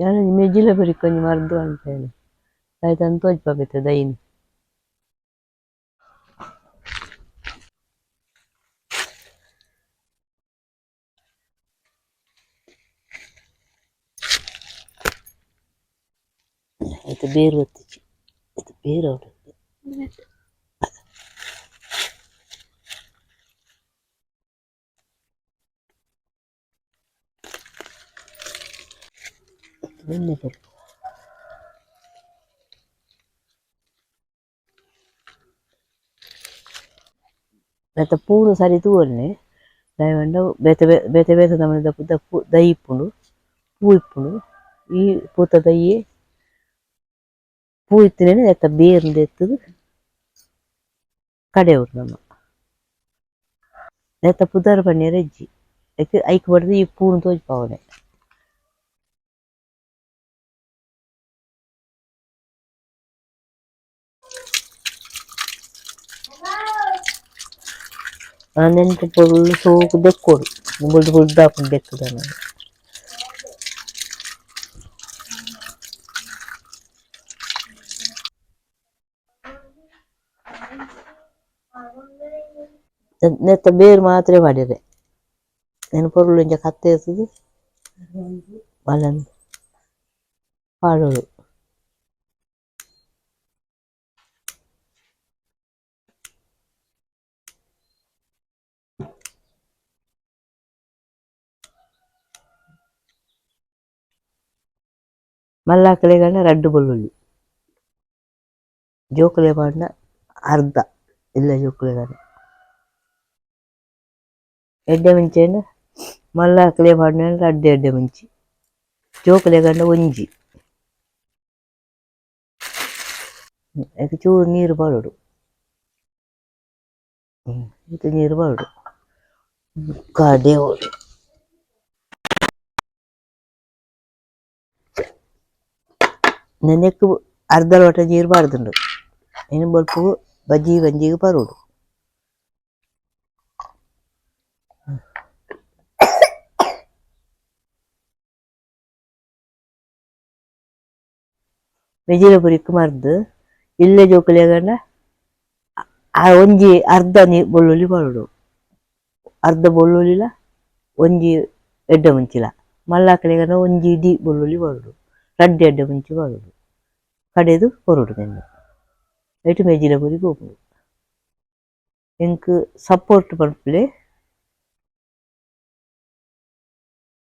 Jana imejilabirika nimarduan tena taytan tollpapita dayin. Это берут. Это берут. வெள்ளை பருப்பு ಬೆತ್ತ ಪೂರು ಸರಿ ತೂವಲ್ನೆ ದಯವಂಡ ಬೇತೆ ಬೇತೆ ಬೇತೆ ತಮ್ಮನೆ ದಪ್ಪು ದಪ್ಪು ದೈ ಇಪ್ಪುಂಡು ಪೂ ಇಪ್ಪುಂಡು ಈ ಪೂತ ದಯ್ಯೆ ಪೂ ಇತ್ತಿನೇನೆ ಎತ್ತ ಬೇರ್ಂದ ಎತ್ತದು ಕಡೆಯವ್ರು ನಮ್ಮ ನೆತ್ತ ಪುದರ್ ಬಣ್ಣಿಯರ ಅಜ್ಜಿ ಐಕ್ ಬಡ್ದು ಈ ಪೂನು ತೋಜ್ ಪಾವನೆ ನೆನ್ಪು ಫುಲ್ ಸೋಕು ದೆಕ್ಕೋಡು ಬುಲ್ದು ಬುಲ್ದು ಹಾಕೊಂಡು ದೆಕ್ಕದ ನಾನು ನೆತ್ತ ಬೇರು ಮಾತ್ರ ಮಾಡಿದೆ ನೆನ ಪೊರುಳು ಇಂಚ ಕತ್ತೆ ಇರ್ತದೆ ಮಲನ್ ಪಾಡೋಳು ಮಲ್ಲ ಕಲೆಗಳನ್ನ ರಡ್ಡು ಬೆಳ್ಳುಳ್ಳಿ ಜೋಕುಲೆ ಬಾಂಡ ಅರ್ಧ ಇಲ್ಲ ಜೋಕುಲೆಗಳನ್ನ ಎಡ್ಡೆ ಮುಂಚೆನ ಮಲ್ಲ ಕಲೆ ಬಾಂಡ ರಡ್ಡೆ ಎಡ್ಡೆ ಮುಂಚೆ ಜೋಕುಲೆಗಂಡ ಒಂಜಿ ಅದಕ್ಕೆ ಚೂರು ನೀರು ಬಾಳೋಡು ಹ್ಞೂ ಇದು ನೀರು ಬಾಳೋಡು ಕಾಡೇ ಹೋಡು ನೆನೆಕ್ಕು ಅರ್ಧ ಲೋಟ ನೀರು ಬಾರ್ದುಂಡು. ಇನ್ನು ಬಲ್ಪು ಬಜ್ಜಿ ಗಂಜಿಗೆ ಬರೋಡು ವೆಜಿಲ ಪುರಿಕ್ ಮರ್ದು. ಇಲ್ಲೇ ಜೋಕುಲೆಗಂಡ ಆ ಒಂಜಿ ಅರ್ಧ ನೀ ಬೊಳ್ಳುಳ್ಳಿ ಬರೋಡು ಅರ್ಧ ಬೊಳ್ಳುಳ್ಳಿಲ ಒಂಜಿ ಎಡ್ಡ ಮುಂಚಿಲ. ಮಲ್ಲಾಕಲೆಗಂಡ ಒಂಜಿ ಇಡೀ ಬೊಳ್ಳುಳ್ಳಿ ಬರೋಡು ರಡ್ಡ್ ಎಡ್ಡ ಮುಂಚಿ ಬರೋಡು ಕಡೆದು ಕೊರೋಡು ನೆನ್ನೆ ಐಟು ಮೆಜಿಲ ಪುರಿ ಗೋಪುಡು ಎಂಕ್ ಸಪೋರ್ಟ್ ಪನ್ಪುಲೆ